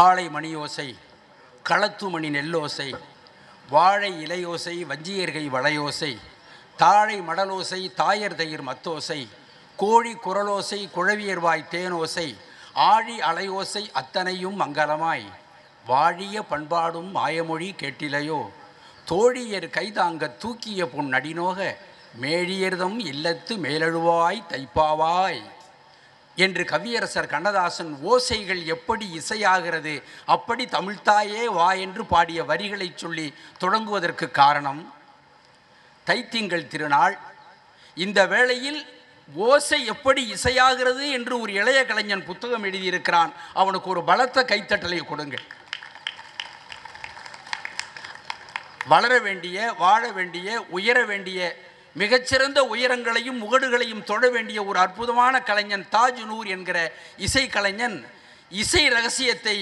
காளை மணியோசை களத்து மணி நெல்லோசை வாழை இலையோசை வஞ்சியர்கை வளையோசை தாழை மடலோசை தாயர் தயிர் மத்தோசை கோழி குரலோசை குழவியர்வாய் தேனோசை ஆழி அலையோசை அத்தனையும் மங்களமாய். வாழிய பண்பாடும் மாயமொழி கேட்டிலையோ தோழியர் கைதாங்க தூக்கிய பொன் நடினோக மேழியர்தம் இல்லத்து மேலழுவாய் தைப்பாவாய். என்று கவியரசர் கண்ணதாசன் ஓசைகள் எப்படி இசையாகிறது? அப்படி தமிழ்த்தாயே வா என்று பாடிய வரிகளை சொல்லி தொடங்குவதற்கு காரணம் தைத்திங்கள் திருநாள். இந்த வேளையில் ஓசை எப்படி இசையாகிறது என்று ஒரு இளைய கலைஞன் புத்தகம் எழுதியிருக்கிறான். அவனுக்கு ஒரு பலத்த கைத்தட்டலை கொடுங்கள். வளர வேண்டிய வாழ வேண்டிய உயர வேண்டிய மிகச்சிறந்த உயரங்களையும் முகடுகளையும் தொட வேண்டிய ஒரு அற்புதமான கலைஞன் தாஜ் நூர் என்கிற இசை கலைஞன். இசை ரகசியத்தை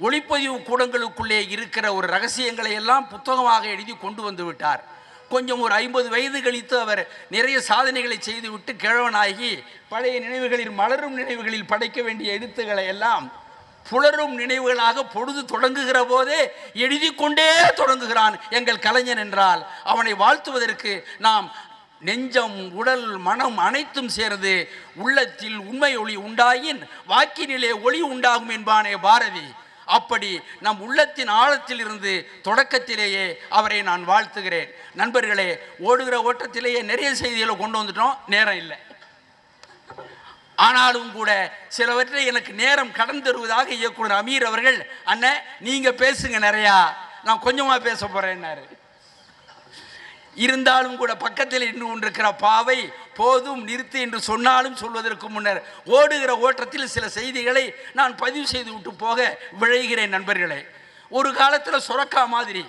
ஒளிப்பதிவு கூடங்களுக்குள்ளே இருக்கிற ஒரு ரகசியங்களை எல்லாம் புத்தகமாக எழுதி கொண்டு வந்து விட்டார். கொஞ்சம் ஒரு ஐம்பது வயது கழித்து அவர் நிறைய சாதனைகளை செய்துவிட்டு கிழவனாகி பழைய நினைவுகளில் மலரும் நினைவுகளில் படைக்க வேண்டிய எழுத்துக்களை எல்லாம் புலரும் நினைவுகளாக பொழுது தொடங்குகிற போதே எழுதி கொண்டே தொடங்குகிறான் எங்கள் கலைஞன் என்றால். அவனை வாழ்த்துவதற்கு நாம் நெஞ்சம் உடல் மனம் அனைத்தும் சேர்ந்து உள்ளத்தில் உண்மை ஒளி உண்டாயின் வாக்கினிலே ஒளி உண்டாகும் என்பானே பாரதி. அப்படி நம் உள்ளத்தின் ஆழத்தில் இருந்து தொடக்கத்திலேயே அவரை நான் வாழ்த்துகிறேன். நண்பர்களே ஓடுகிற ஓட்டத்திலேயே நிறைய செய்திகளை கொண்டு வந்துட்டோம் நேரம் இல்லை. ஆனாலும் கூட சிலவற்றை எனக்கு நேரம் கடன் தருவதாக இயக்குனர் அமீர் அவர்கள் அண்ணன் நீங்கள் பேசுங்க நிறையா நான் கொஞ்சமாக பேச போகிறேன்னாரு இருந்தாலும் கூட பக்கத்தில் நின்று கொண்டிருக்கிற பாவை போதும் நிறுத்து என்று சொன்னாலும் சொல்வதற்கு முன்னர் ஓடுகிற ஓட்டத்தில் சில செய்திகளை நான் பதிவு செய்து விட்டு போக விழைகிறேன் நண்பர்களே. ஒரு காலத்தில் சுரக்கா மாதிரி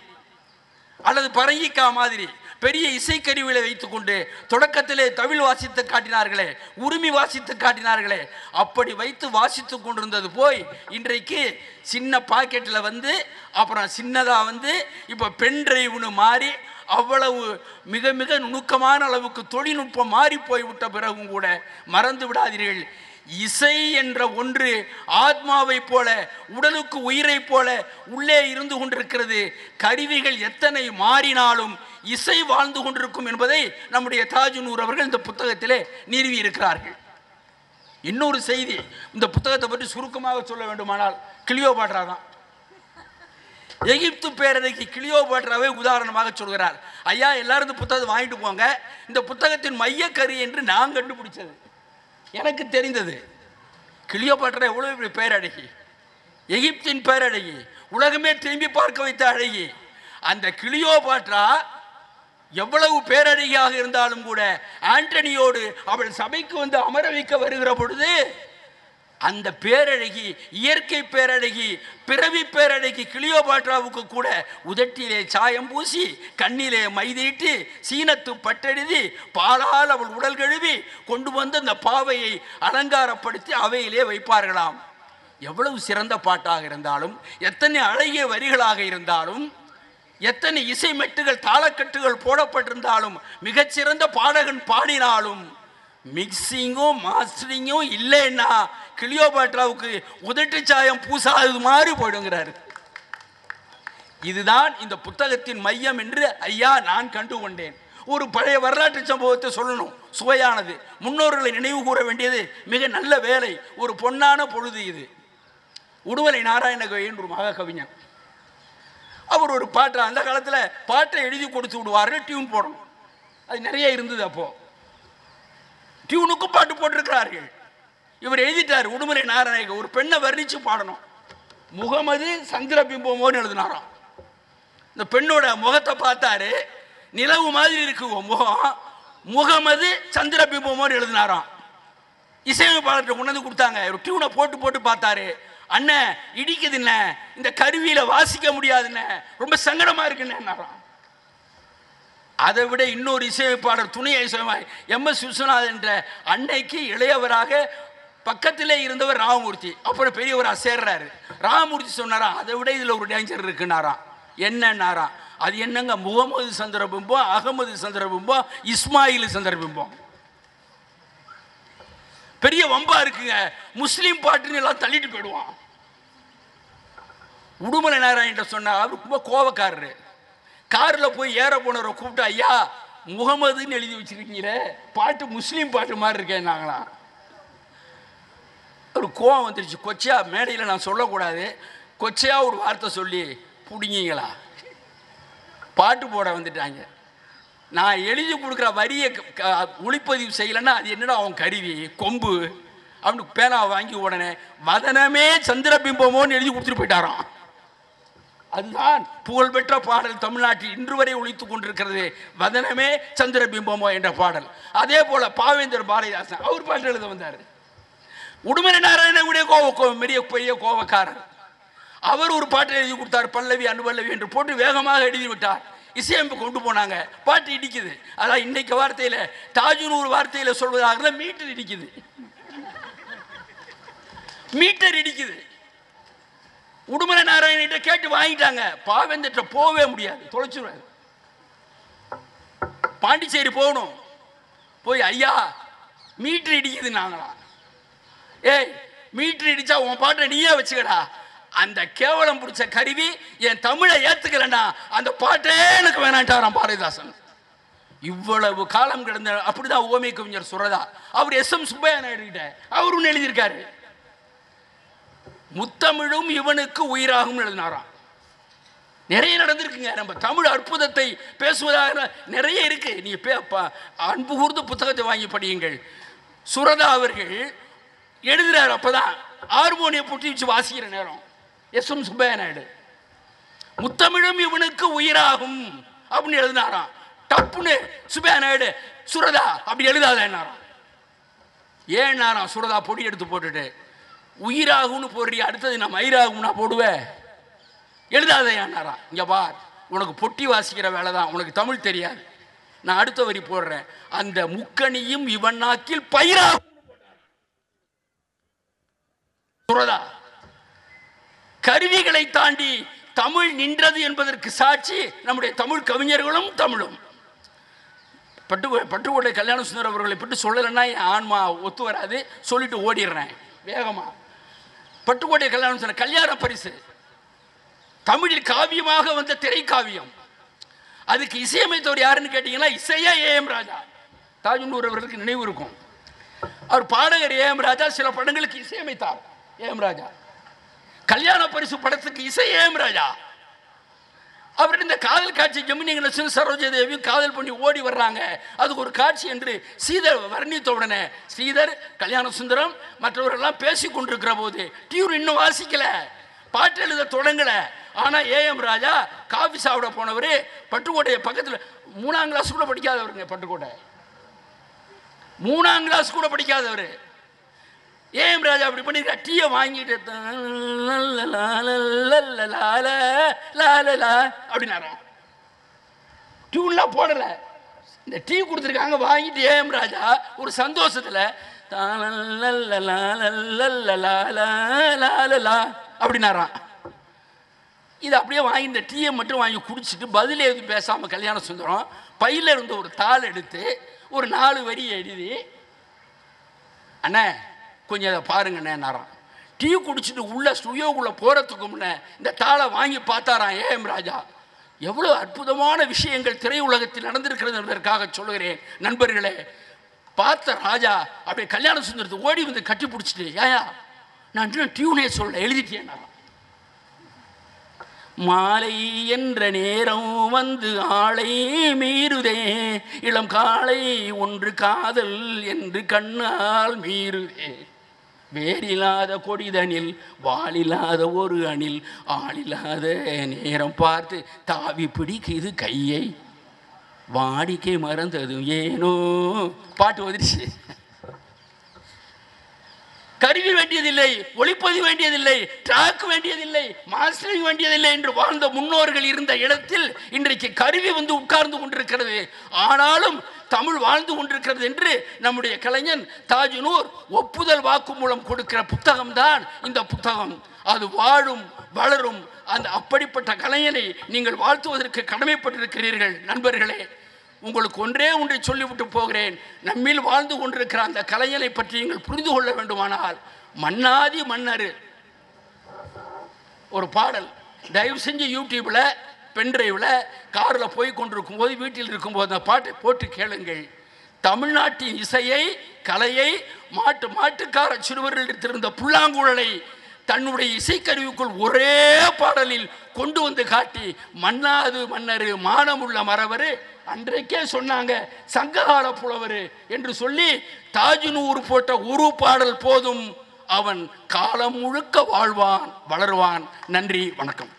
அல்லது பரங்கிக்கா மாதிரி பெரிய இசைக்கருவிகளை வைத்துக்கொண்டு தொடக்கத்திலே தமிழ் வாசித்து காட்டினார்களே உரிமை வாசித்து காட்டினார்களே அப்படி வைத்து வாசித்து கொண்டிருந்தது போய் இன்றைக்கு சின்ன பாக்கெட்டில் வந்து அப்புறம் சின்னதாக வந்து இப்போ பென் டிரைவ்னு மாறி அவ்வளவு மிக மிக நுணுக்கமான அளவுக்கு தொழில்நுட்பம் மாறி போய்விட்ட பிறகும் கூட மறந்து விடாதீர்கள். இசை என்ற ஒன்று ஆத்மாவைப் போல உடலுக்கு உயிரைப் போல உள்ளே இருந்து கொண்டிருக்கிறது. கருவிகள் எத்தனை மாறினாலும் இசை வாழ்ந்து கொண்டிருக்கும் என்பதை நம்முடைய தாஜுனூர் அவர்கள் இந்த புத்தகத்திலே நிறுவி இருக்கிறார்கள் இன்னொரு செய்தி இந்த புத்தகத்தை பற்றி சுருக்கமாக சொல்ல வேண்டுமானால் கிளியோபாட்ரா தான். எகிப்து பேரறைக்கு கிளியோபாட்ராவை உதாரணமாக சொல்கிறார். ஐயா எல்லாரும் இந்த புத்தகத்தை வாங்கிட்டு போங்க. இந்த புத்தகத்தின் மையக்கரு என்று நான் கண்டுபிடிச்சது எனக்கு தெரிந்தது கிளியோபாட்ரா எவ்வளோ இப்படி பேரழகி. எகிப்தின் பேரழகி உலகமே திரும்பி பார்க்க வைத்த அழகி. அந்த கிளியோபாட்ரா எவ்வளவு பேரழகியாக இருந்தாலும் கூட ஆண்டனியோடு அவள் சபைக்கு வந்து அமர வைக்க வருகிற பொழுது அந்த பேரழகி இயற்கை பேரழகி பிறவி பேரழகி கிளியோபாட்ராவுக்கு கூட உதட்டிலே சாயம் பூசி கண்ணிலே மைதீட்டு சீனத்து பட்டெழுதி பாலால் அவள் உடல் கழுவி கொண்டு வந்து அந்த பாவையை அலங்காரப்படுத்தி அவையிலே வைப்பார்களாம். எவ்வளவு சிறந்த பாட்டாக இருந்தாலும் எத்தனை அழகிய வரிகளாக இருந்தாலும் எத்தனை இசை மெட்டுகள் தாளக்கட்டுகள் போடப்பட்டிருந்தாலும் மிகச்சிறந்த பாடகன் பாடினாலும் மிக்சிங்கும் மாஸ்டரிங்கும் இல்லைன்னா கிளியோபாட்ராவுக்கு உதட்டு சாயம் பூசாதது மாதிரி போயிடுங்கிறாரு. இதுதான் இந்த புத்தகத்தின் மையம் என்று ஐயா நான் கண்டு கொண்டேன் ஒரு பழைய வரலாற்று சம்பவத்தை சொல்லணும். சுவையானது. முன்னோர்களை நினைவு கூற வேண்டியது மிக நல்ல வேலை. ஒரு பொன்னான பொழுது இது. உடுவலை நாராயணகவியின் ஒரு மகா கவிஞன் அவர் ஒரு பாட்டை அந்த காலத்தில் பாட்டை எழுதி கொடுத்து விடுவார்கள் டியூன் போடணும். அது நிறைய இருந்தது அப்போது டியூனுக்கும் பாட்டு போட்டிருக்கிறார்கள். இவர் எழுதிட்டார் உடுமலை நாராயணக ஒரு பெண்ணை வர்ணித்து பாடணும். முகமது சந்திரபிம்பமோன்னு எழுதினாராம். இந்த பெண்ணோட முகத்தை பார்த்தாரு நிலவு மாதிரி இருக்கு முகம். முகமது சந்திரபிம்பமோன்னு எழுதினாராம். இசையமைப்பாளர்கிட்ட கொண்டாந்து கொடுத்தாங்க. ஒரு டியூனை போட்டு போட்டு பார்த்தாரு. அண்ணன் இடிக்குதுண்ண. இந்த கருவியில் வாசிக்க முடியாதுண்ண. ரொம்ப சங்கடமா இருக்குண்ணேன்னாராம். அதை விட இன்னொரு இசையமைப்பாளர் துணை இசையமை எம் எஸ் விஸ்வநாதன் என்ற அன்னைக்கு இளையவராக பக்கத்திலே இருந்தவர் ராமமூர்த்தி. அப்புறம் பெரியவராக சேர்றாரு. ராமமூர்த்தி சொன்னாரா அதை விட இதில் ஒரு டேஞ்சர் இருக்குன்னாராம் என்னன்னாராம் அது என்னங்க முகமது சந்திரபிம்பம் அகமது சந்திரபிம்பம் இஸ்மாயில் சந்திரபிம்பம் பெரிய வம்பா இருக்குங்க. முஸ்லீம் பாட்டுன்னு எல்லாம் தள்ளிட்டு போயிடுவான். உடுமலை நாராயண்ட சொன்னார் அவர் ரொம்ப கோவக்காரரு. காரில் போய் ஏற போனவரை கூப்பிட்டு ஐயா முகமதுன்னு எழுதி வச்சிருக்கீங்களே பாட்டு முஸ்லீம் பாட்டு மாதிரி இருக்கேன் நாங்களாம் ஒரு கோவம் வந்துருச்சு. கொச்சையா மேடையில் நான் சொல்லக்கூடாது. கொச்சையாக ஒரு வார்த்தை சொல்லி பிடிங்கிங்களா? பாட்டு போட வந்துட்டாங்க. நான் எழுதி கொடுக்குற வரியை ஒளிப்பதிவு செய்யலைன்னா அது என்னடா அவன் கருவி கொம்பு? அவனுக்கு பேனா வாங்கி உடனே வதனமே சந்திரபிம்பமோன்னு எழுதி கொடுத்துட்டு போயிட்டாராம். அதுதான் புகழ்பெற்ற பாடல் தமிழ்நாட்டில் இன்று வரை ஒழித்து கொண்டிருக்கிறது. வதனமே சந்திரபிம்பமோ என்ற பாடல். அதே போல் பாவேந்தர் பாரதிதாசன் அவர் பாட்டு எழுத வந்தார். உடுமலை நாராயணனுடைய கோவ கோவம் பெரிய பெரிய கோபக்காரர் அவர் ஒரு பாட்டை எழுதி கொடுத்தார் பல்லவி அனுபல்லவி என்று போட்டு வேகமாக எழுதி விட்டார். இசையமைப்பு கொண்டு போனாங்க. பாட்டு இடிக்குது. அதான் இன்னைக்கு வார்த்தையில தாஜுனூர் வார்த்தையில சொல்வதாக இருந்தா மீட்டர் இடிக்குது. மீட்டர் இடிக்குது. உடுமலை நாராயணிட்ட கேட்டு வாங்கிட்டாங்க. பாவேந்திட்ட போகவே முடியாது. தொலைச்சிருவாரு. பாண்டிச்சேரி போகணும். போய் ஐயா மீட்டர் இடிக்குது நாங்களாம். ஏய் மீட்டர் இடிச்சா உன் பாட்டை நீயே வச்சுக்கடா. அந்த கேவலம் பிடிச்ச கருவி என் தமிழை ஏத்துக்கலன்னா அந்த பாட்டே எனக்கு வேணான்ட்டாராம் பாரதிதாசன். இவ்வளவு காலம் கிடந்த அப்படிதான் ஓமை கவிஞர் சுரதா அவர் எஸ் எம் சுப்பையா எழுதிட்ட. கிட்ட அவர் எழுதியிருக்காரு. முத்தமிழும் இவனுக்கு உயிராகும் எழுதினாராம். நிறைய நடந்திருக்குங்க. நம்ம தமிழ் அற்புதத்தை பேசுவதாக நிறைய இருக்கு. நீ பே- ப- அன்பு கூர்ந்து புத்தகத்தை வாங்கி படியுங்கள். சுரதா அவர்கள் எழுதுறாரு அப்பதான். ஹார்மோனிய புட்டி வச்சு வாசிக்கிற நேரம். எஸ் எம் சுப்பையா நாயுடு முத்தமிழும் இவனுக்கு உயிராகும் அப்படின்னு எழுதினாராம். டப்புன்னு சுப்பையா நாயுடு சுரதா அப்படி எழுதாத என்னாராம் ஏன் நான் சுரதா பொடி எடுத்து போட்டுட்டு உயிராகும்னு போடுறிய அடுத்தது நான் மயிராகும்னா போடுவேன் எழுதாத என்னாராம் இங்க பார் உனக்கு பொட்டி வாசிக்கிற வேலை தான் உனக்கு தமிழ் தெரியாது. நான் அடுத்த வரி போடுறேன். அந்த முக்கணியும் இவன் நாக்கில் பயிராகும் துறதா? கருவிகளை தாண்டி தமிழ் நின்றது என்பதற்கு சாட்சி நம்முடைய தமிழ் கவிஞர்களும் தமிழும். பட்டு பட்டுக்கோட்டை கல்யாண சுந்தர் அவர்களை பற்றி சொல்லலைன்னா என் ஆன்மா ஒத்து வராது. சொல்லிட்டு ஓடிடுறேன் வேகமா. பட்டுக்கோட்டை கல்யாண சுந்தர் கல்யாண பரிசு. தமிழில் காவியமாக வந்த திரைக்காவியம். அதுக்கு இசையமைத்தவர் யாருன்னு கேட்டிங்கன்னா இசையா ஏஎம் ராஜா. தாஜுண்டூர் அவர்களுக்கு நினைவு இருக்கும். அவர் பாடகர் ஏஎம் ராஜா சில படங்களுக்கு இசையமைத்தார். ஏம் ராஜா. கல்யாண பரிசு படத்துக்கு இசை ஏம் ராஜா. அவர் இந்த காதல் காட்சி ஜெமினி கணேசன் சரோஜா தேவியும் காதல் பண்ணி ஓடி வர்றாங்க. அதுக்கு ஒரு காட்சி என்று ஸ்ரீதர் வர்ணித்த உடனே ஸ்ரீதர் கல்யாண சுந்தரம் மற்றவர்கள்லாம் பேசி கொண்டிருக்கிற போது டியூர் இன்னும் வாசிக்கல பாட்டு எழுத தொடங்கல. ஆனா ஏஎம் ராஜா காஃபி சாப்பிட போனவர் பட்டுக்கோட்டையை பக்கத்தில் மூணாம் கிளாஸ் கூட படிக்காதவருங்க பட்டுக்கோட்டை. மூணாம் கிளாஸ் கூட படிக்காதவர். ஏஎம் ராஜா அப்படி பண்ணி டீயை வாங்கிட்டு அப்படின்னாராம் டியூன்லாம் போடல இந்த டீ கொடுத்துருக்காங்க வாங்கிட்டு ஏம் ராஜா ஒரு சந்தோஷத்தில் அப்படின்னாராம் இது அப்படியே வாங்கி இந்த டீயை மட்டும் வாங்கி குடிச்சிட்டு பதில் எதுவும் பேசாமல் கல்யாணம் சுந்தரம் பையில இருந்த ஒரு தாள் எடுத்து ஒரு நாலு வரி எழுதி அண்ணே கொஞ்சம் அதை பாருங்கண்ணே நேரம் டீ குடிச்சிட்டு உள்ள ஸ்டுடியோக்குள்ளே போகிறதுக்கு முன்னே இந்த தாளை வாங்கி பார்த்தாராம் ஏஎம் ராஜா. எவ்வளோ அற்புதமான விஷயங்கள் திரையுலகத்தில் நடந்திருக்கிறது என்பதற்காக சொல்லுகிறேன். நண்பர்களே பார்த்த ராஜா அப்படியே கல்யாண சுந்தரத்தை ஓடி வந்து கட்டி பிடிச்சிட்டு ஏயா நான் இன்னும் டியூனே சொல்ல எழுதிட்டேன் மாலை என்ற நேரம் வந்து ஆளை மீறுதே இளம் காளை ஒன்று காதல் என்று கண்ணால் மீறுதே. வேறில்லாத கொடிதனில் வாலில்லாத ஒரு அணில் ஆளில்லாத நேரம் பார்த்து தாவி பிடிக்குது கையை. வாடிக்கை மறந்ததும் ஏனோ? பாட்டு வந்துடுச்சு. கருவி வேண்டியதில்லை ஒளிப்பதிவு வேண்டியதில்லை டிராக் வேண்டியதில்லை மாஸ்டரிங் வேண்டியதில்லை என்று வாழ்ந்த முன்னோர்கள் இருந்த இடத்தில் இன்றைக்கு கருவி வந்து உட்கார்ந்து கொண்டிருக்கிறது. ஆனாலும் தமிழ் வாழ்ந்து கொண்டிருக்கிறது என்று நம்முடைய கலைஞன் தாஜுனூர் ஒப்புதல் வாக்குமூலம் கொடுக்கிற புத்தகம்தான் இந்த புத்தகம். அது வாழும் வளரும் அந்த அப்படிப்பட்ட கலைஞனை நீங்கள் வாழ்த்துவதற்கு கடமைப்பட்டிருக்கிறீர்கள். நண்பர்களே உங்களுக்கு ஒன்றே ஒன்றை சொல்லிவிட்டு போகிறேன். நம்மில் வாழ்ந்து கொண்டிருக்கிற அந்த கலைஞனை பற்றி நீங்கள் புரிந்து கொள்ள வேண்டுமானால் மன்னாதி மன்னர். ஒரு பாடல். தயவு செஞ்சு யூடியூப்பில் பென்ட்ரைவில் காரில் போய் கொண்டிருக்கும் போது வீட்டில் இருக்கும்போது அந்த பாட்டை போட்டு கேளுங்கள். தமிழ்நாட்டின் இசையை கலையை மாட்டு மாட்டுக்கார சிறுவர்களிடத்திருந்த புல்லாங்குழலை தன்னுடைய இசைக்கருவிக்குள் ஒரே பாடலில் கொண்டு வந்து காட்டி மன்னாது மன்னர் மானமுள்ள மறவர் அன்றைக்கே சொன்னாங்க சங்ககால புலவர் என்று சொல்லி தாஜினூர் போட்ட ஒரு பாடல் போதும் அவன் காலம் முழுக்க வாழ்வான் வளருவான். நன்றி வணக்கம்.